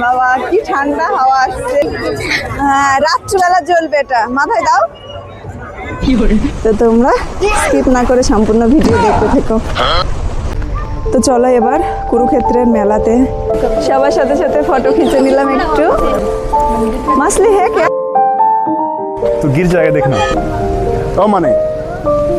বাবা কি ঠান্ডা হাওয়া আসছে হ্যাঁ রাত্রিবেলা জ্বলবে এটা মাথায় দাও তো তোমরা স্কিপ না করে সম্পূর্ণ ভিডিও দেখতে থেকো তো চলো এবার কুরুক্ষেত্রের মেলাতে সবার সাথে সাথে ফটো খিঁচে নিলাম একটু মাসলি হ্যাঁ কে तू गिर जाएगा देखना ओ माने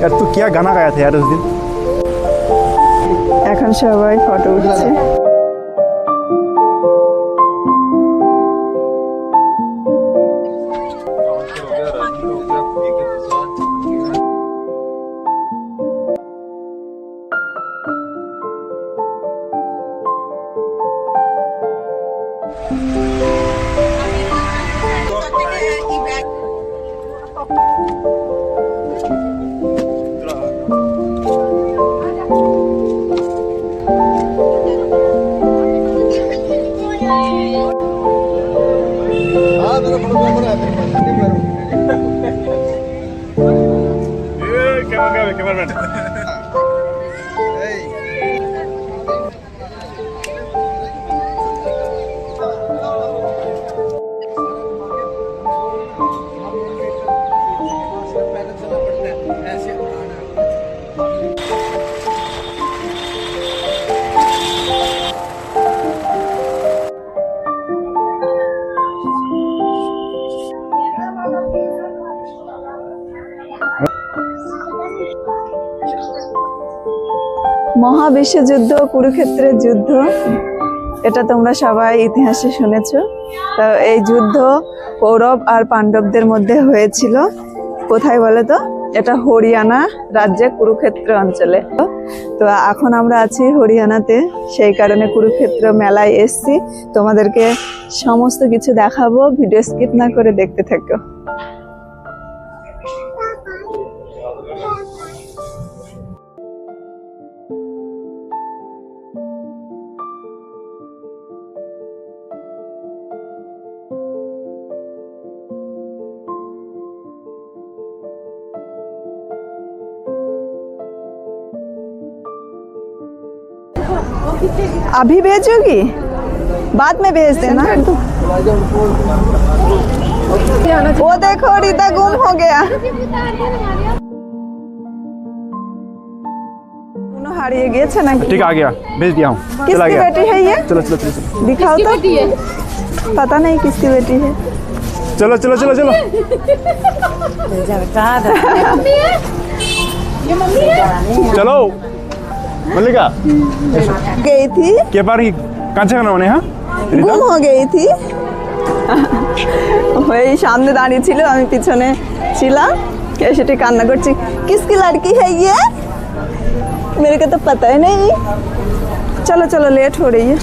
यार तू क्या गाना गाया था यार उस दिन এখন সবাই ফটো উঠছে ক্যামেরা ক্যামেরা মহাবিশ্বযুদ্ধ কুরুক্ষেত্রের যুদ্ধ, এটা তোমরা সবাই ইতিহাসে শুনেছো। তো এই যুদ্ধ কৌরব আর পাণ্ডবদের মধ্যে হয়েছিল। কোথায় বলে তো? এটা হরিয়ানা রাজ্যে কুরুক্ষেত্র অঞ্চলে। তো এখন আমরা আছি হরিয়ানাতে। সেই কারণে কুরুক্ষেত্র মেলায় এসছি। তোমাদেরকে সমস্ত কিছু দেখাবো। ভিডিও স্কিপ না করে দেখতে থাকো। अभी भेजोगी? बाद में भेज देना। वो देखो रीता गुम हो गया। हारिए गए छे ना? ठीक आ गया। भेज दिया हूँ। किसकी बेटी है ये? चलो चलो चलो दिखाओ तो। पता नहीं किसकी बेटी है। चलो चलो चलो चलो। चलो। मल्लिका गई थी के पार ही কাঁচা কেন মানে হ্যাঁ গুম हो गई थी ওই সামনে দাঁড়িয়ে ছিল আমি পিছনে ছিলাম কে সেটি কান্না করছি কিসকি लड़की है ये मेरे को तो पता ही नहीं चलो चलो लेट हो रही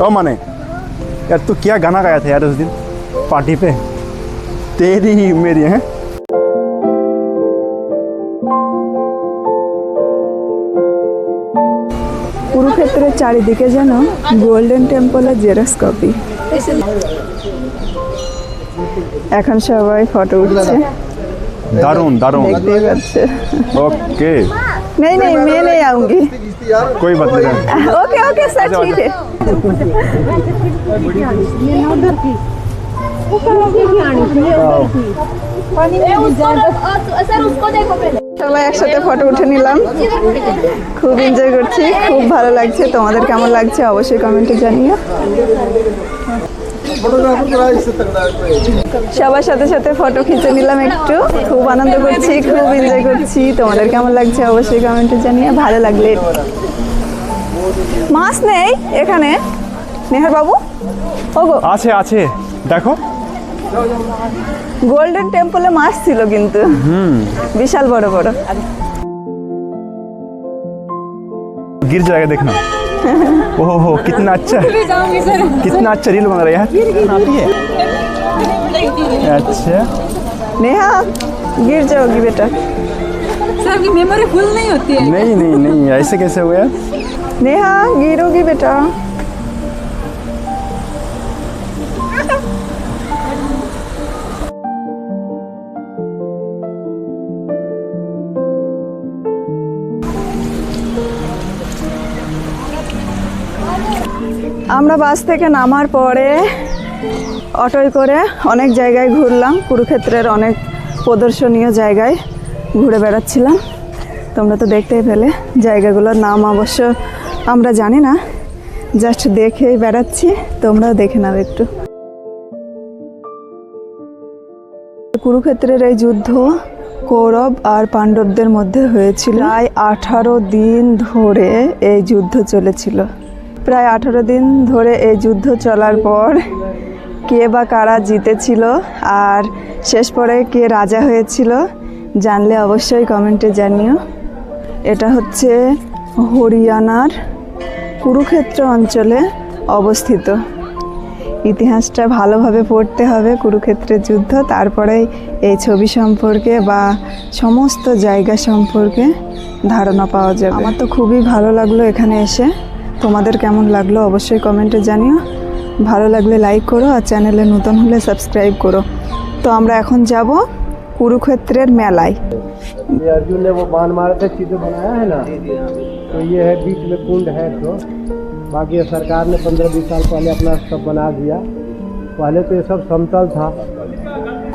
ओ माने यार तू क्या गाना गाया था यार उस दिन पार्टी पे तेरी ही मेरी है কুরুক্ষেত্রের চারিদিকে যেন গোল্ডেন টেম্পলের জেরক্স কপি এখন সবাই ফটো উঠছে दारुण दारुण দেখতেই পাচ্ছে ओके नहीं नहीं मैं नहीं आऊंगी कोई बात नहीं ओके ओके सर ठीक है সবাই একসাথে ফটো উঠে নিলাম। খুব এনজয় করছি, খুব ভালো লাগছে। তোমাদের কেমন লাগছে অবশ্যই কমেন্টে জানিও। সবার সাথে সাথে ফটো খিচে নিলাম একটু। খুব আনন্দ করছি, খুব এনজয় করছি। তোমাদের কেমন লাগছে অবশ্যই কমেন্টে জানিয়ে ভালো লাগলে মাছ নেই এখানে নেহার বাবু ওগো আছে আছে দেখো গোল্ডেন টেম্পলে মাছ ছিল কিন্তু বিশাল বড় বড় गिर जाएगा देखना ओहो हो कितना अच्छा कितना अच्छा रील बन रहा है यार अच्छा नेहा गिर जाओगी बेटा सर आपकी मेमोरी फुल नहीं होती है नहीं नहीं नहीं ऐसे कैसे हुआ यार नेहा गिरोगी बेटा আমরা বাস থেকে নামার পরে অটোয় করে অনেক জায়গায় ঘুরলাম, কুরুক্ষেত্রের অনেক প্রদর্শনীয় জায়গায় ঘুরে বেড়াচ্ছিলাম। তোমরা তো দেখতেই পেলে, জায়গাগুলোর নাম অবশ্য আমরা জানি না জাস্ট দেখেই বেড়াচ্ছি, তোমরাও দেখে নাও একটু। কুরুক্ষেত্রের এই যুদ্ধ কৌরব আর পাণ্ডবদের মধ্যে হয়েছিল। প্রায় আঠারো দিন ধরে এই যুদ্ধ চলেছিল। প্রায় আঠারো দিন ধরে এই যুদ্ধ চলার পর কে বা কারা জিতেছিল আর শেষ পরে কে রাজা হয়েছিল, জানলে অবশ্যই কমেন্টে জানিও। এটা হচ্ছে হরিয়ানার কুরুক্ষেত্র অঞ্চলে অবস্থিত। ইতিহাসটা ভালোভাবে পড়তে হবে কুরুক্ষেত্রের যুদ্ধ তারপরেই এই ছবি সম্পর্কে বা সমস্ত জায়গা সম্পর্কে ধারণা পাওয়া যাবে। আমার তো খুবই ভালো লাগল এখানে এসে। তোমাদের কেমন লাগল অবশ্যই কমেন্টে জানিও। ভালো লাগলে লাইক করো আর চ্যানেলে নতুন হলে সাবস্ক্রাইব করো। তো আমরা এখন যাব কুরুক্ষেত্রের মেলায়। ये अर्जुन ने वो बाण मारे थे चित्र बनाया है ना तो ये है बीच में कुंड है तो बाकी ये सरकार ने पंद्रह बीस साल पहले अपना सब बना दिया पहले तो ये सब समतल था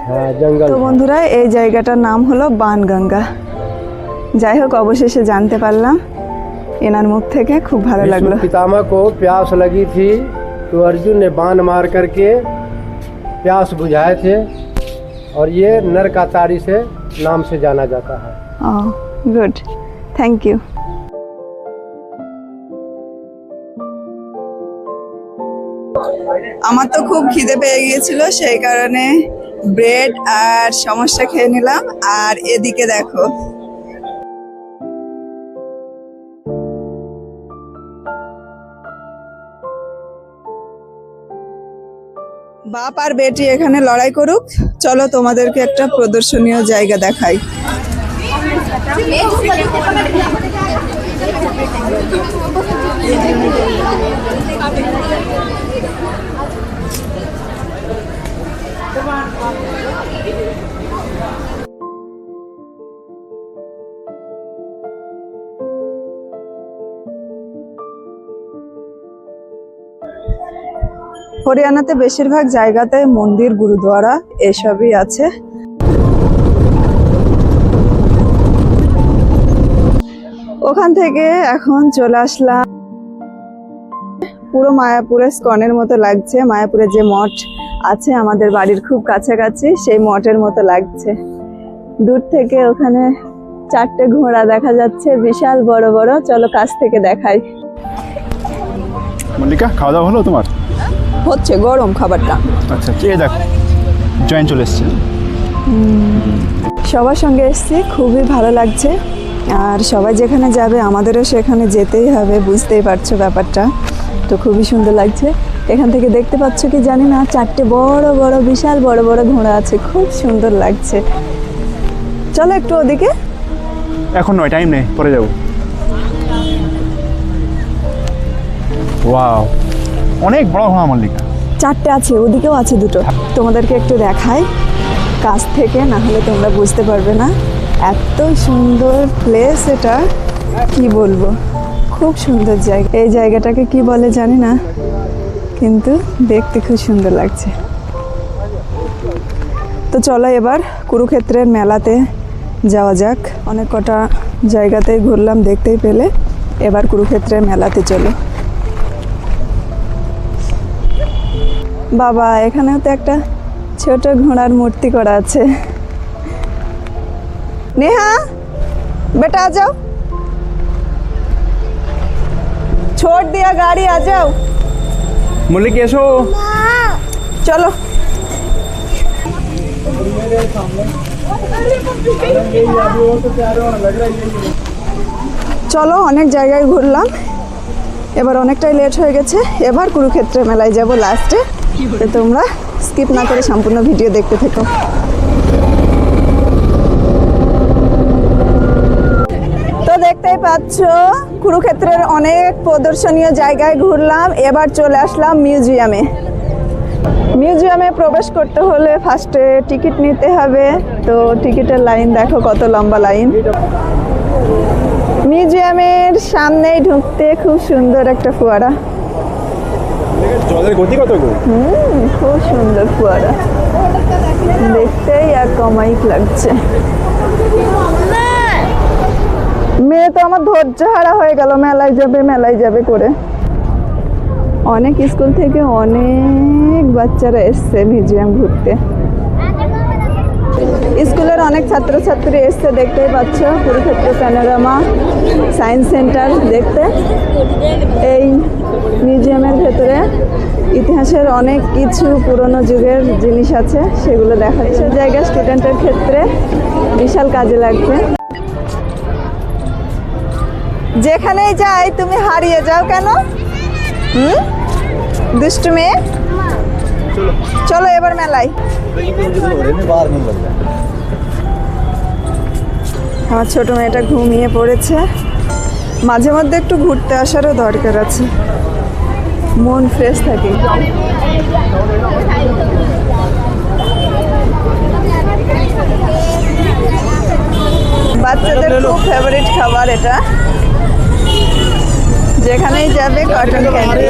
हाँ जंगल তো था। বন্ধুরা এই জায়গাটার নাম হলো বানগঙ্গা যাই হোক অবশেষে জানতে পারলাম এনার মুখ থেকে খুব ভালো লাগলো भीष्म पितामह को प्यास लगी थी तो अर्जुन ने बाण मार करके प्यास बुझाए थे और ये नर का तारी से नाम से जाना जाता है ও গুড থ্যাংক ইউ আমার তো খুব খিদে পেয়ে গিয়েছিল সেই কারণে ব্রেড আর সমস্যা খেয়ে নিলাম আর এদিকে দেখো বাপ আর বেটি এখানে লড়াই করুক চলো তোমাদেরকে একটা প্রদর্শনীয় জায়গা দেখাই। হরিয়ানাতে বেশিরভাগ জায়গাতে মন্দির গুরুদ্বারা এসবই আছে। ওখান থেকে এখন চলে আসলাম। পুরো মায়াপুরে স্কনের মতো লাগছে। মায়াপুরে যে মঠ আছে আমাদের বাড়ির খুব কাছাকাছি, সেই মঠের মতো লাগছে। দূর থেকে ওখানে চারটে ঘোড়া দেখা যাচ্ছে, বিশাল বড় বড়। চলো কাছ থেকে দেখাই। মল্লিকা, খাওয়া দাওয়া হলো তোমার? হচ্ছে গরম খাবারটা। আচ্ছা এই দেখ জয়েন চলে এসছে। সবার সঙ্গে এসেছি খুবই ভালো লাগছে। আর সবাই যেখানে যাবে আমাদেরও সেখানে যেতেই হবে বুঝতেই পারছ ব্যাপারটা। তো খুবই সুন্দর লাগছে। এখান থেকে দেখতে পাচ্ছ কি জানি না চারটে বড় বড় বিশাল বড় বড় ঘোড়া আছে খুব সুন্দর লাগছে। চলো একটু ওদিকে। এখন নয় টাইম নেই পরে যাব। ওয়াও অনেক বড় ঘোড়া মল্লিকা চারটে আছে, ওদিকেও আছে দুটো। তোমাদেরকে একটু দেখাই। কাছ থেকে, না হলে তোমরা বুঝতে পারবে না। এত সুন্দর প্লেস এটা, কি বলব? খুব সুন্দর জায়গা। এই জায়গাটাকে কি বলে জানি না, কিন্তু দেখতে খুব সুন্দর লাগছে। তো চলো এবার কুরুক্ষেত্রের মেলাতে যাওয়া যাক। অনেক কটা জায়গাতেই ঘুরলাম দেখতেই পেলে। এবার কুরুক্ষেত্রের মেলাতে চলো। বাবা এখানেও তো একটা ছোট ঘোড়ার মূর্তি করা আছে নেহা বেটা आ जाओ छोड़ दिया गाड़ी आ जाओ মল্লিক এসো চলো চলো অনেক জায়গায় ঘুরলাম এবার অনেকটাই লেট হয়ে গেছে এবার কুরুক্ষেত্রে মেলায় যাব লাস্টে তোমরা স্কিপ না করে সম্পূর্ণ ভিডিও দেখতে থেকো। তো দেখতেই পাচ্ছ, কুরুক্ষেত্রের অনেক প্রদর্শনীয় জায়গায় ঘুরলাম, এবার চলে আসলাম মিউজিয়ামে মিউজিয়ামে প্রবেশ করতে হলে ফার্স্টে টিকিট নিতে হবে। তো টিকিটের লাইন দেখো কত লম্বা লাইন মিউজিয়ামের সামনেই ঢুকতে খুব সুন্দর একটা ফোয়ারা। জলের গতি কত গো? হুম খুব সুন্দর ফোয়ারা। দেখতেই আর কমাইক লাগছে। মেয়ে তো আমার ধৈর্য হারা হয়ে গেল, মেলায় যাবে মেলায় যাবে করে। অনেক স্কুল থেকে অনেক বাচ্চারা এসছে মিউজিয়াম ঘুরতে। স্কুলের অনেক ছাত্রছাত্রী এসছে দেখতেই পাচ্ছ, কুরুক্ষেত্র প্যানোরামা সায়েন্স সেন্টার দেখতে। এই মিউজিয়ামের ভেতরে ইতিহাসের অনেক কিছু পুরনো যুগের জিনিস আছে, সেগুলো দেখাচ্ছে। জায়গা স্টুডেন্টের ক্ষেত্রে বিশাল কাজে লাগবে। যেখানেই যাই, তুমি হারিয়ে যাও কেন? হুম? দুষ্টু মেয়ে চলো। এবার মেলায়। আমার ছোট মেয়েটা ঘুমিয়ে পড়েছে। মাঝে মধ্যে একটু ঘুরতে আসারও দরকার আছে। মন ফ্রেশ থাকে। বাচ্চাদের খুব ফেভারিট খাবার এটা। যেখানেই যাবে কটন ক্যান্ডি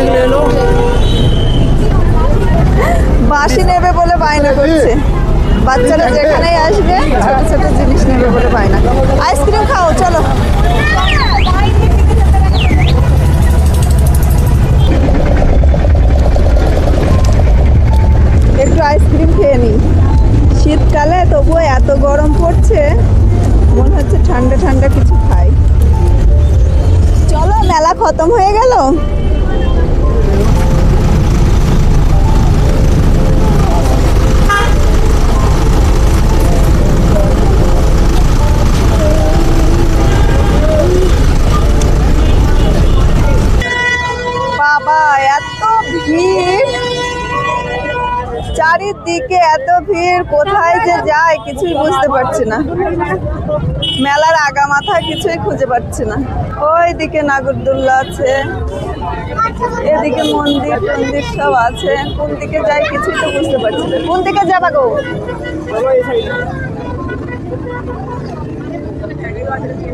বাসি নেবে বলে বায়না করছে। বাচ্চারা যেখানেই আসবে ছোট ছোট জিনিস নেবে বলে বায়না। আইসক্রিম খাও, চলো। একটু আইসক্রিম খেয়ে নিই। শীতকালে তবুও এত গরম পড়ছে, মনে হচ্ছে ঠান্ডা ঠান্ডা কিছু খাই। চলো, মেলা খতম হয়ে গেল বাবা এত ভিড় চারিদিকে এত ভিড় কোথায় যে যায় কিছুই বুঝতে পারছি না। মেলার আগা মাথা কিছুই খুঁজে পাচ্ছি না। ওই দিকে নাগরদোল্লা আছে এদিকে মন্দির মন্দির সব আছে। কোন দিকে যাই কিছুই তো বুঝতে পারছি না। কোন দিকে যাবা গো?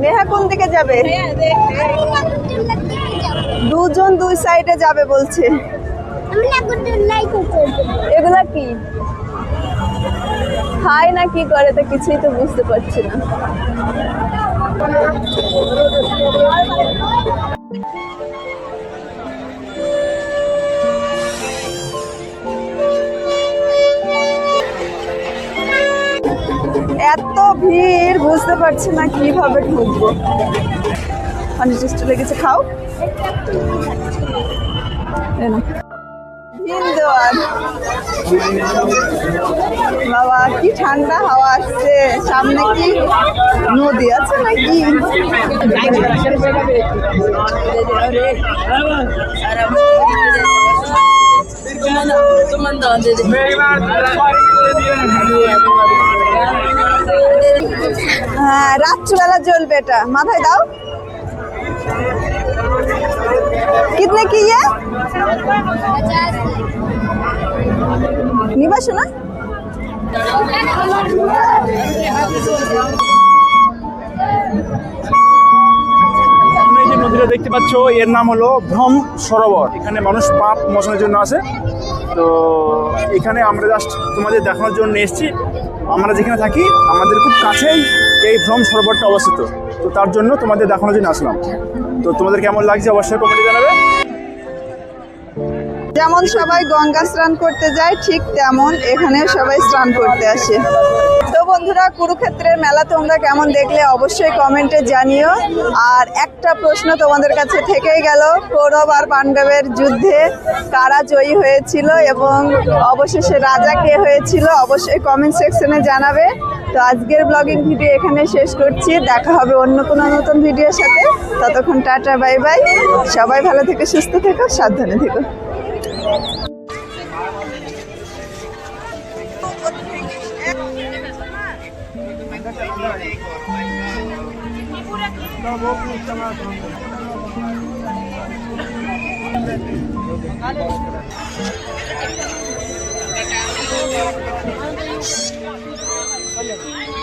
নেহা কোন দিকে যাবে? দুজন দুই সাইডে যাবে বলছে। এগুলা কি? খায় না, কি করে তো কিছুই তো বুঝতে পারছি না। এত ভিড়, বুঝতে পারছি না কীভাবে ঢুকবো। অনেক লেগেছে, খাও। এই নাও। বাবা, কি ঠান্ডা হাওয়া আসছে। সামনে কি নদী আছে নাকি? হ্যাঁ রাত্রিবেলা জ্বলবে এটা। মাথায় দাও। ইয়ে নিবা শোনা সামনে যে নদীটা দেখতে পাচ্ছ, এর নাম হলো ভ্রম সরোবর। এখানে মানুষ পাপ মোচনের জন্য আসে। তো এখানে আমরা জাস্ট তোমাদের দেখানোর জন্য এসেছি। আমরা যেখানে থাকি, আমাদের খুব কাছেই এই ভ্রম সরোবরটা অবস্থিত। তো তার জন্য তোমাদের দেখানোর জন্য আসলাম। তো তোমাদের কেমন লাগছে অবশ্যই কমেন্টে জানাবে। যেমন সবাই গঙ্গা স্নান করতে যায়, ঠিক তেমন এখানে সবাই স্নান করতে আসে। তো বন্ধুরা, কুরুক্ষেত্রের মেলা তোমরা কেমন দেখলে অবশ্যই কমেন্টে জানিও। আর একটা প্রশ্ন তোমাদের কাছে থেকেই গেল, কৌরব আর পাণ্ডবের যুদ্ধে কারা জয়ী হয়েছিল এবং অবশেষে রাজা কে হয়েছিল অবশ্যই কমেন্ট সেকশনে জানাবে। তো আজকের ব্লগিং ভিডিও এখানে শেষ করছি। দেখা হবে অন্য কোনো নতুন ভিডিওর সাথে। ততক্ষণ টাটা বাই বাই সবাই ভালো থেকে সুস্থ থেকো, সাবধানে থেকো। Olha.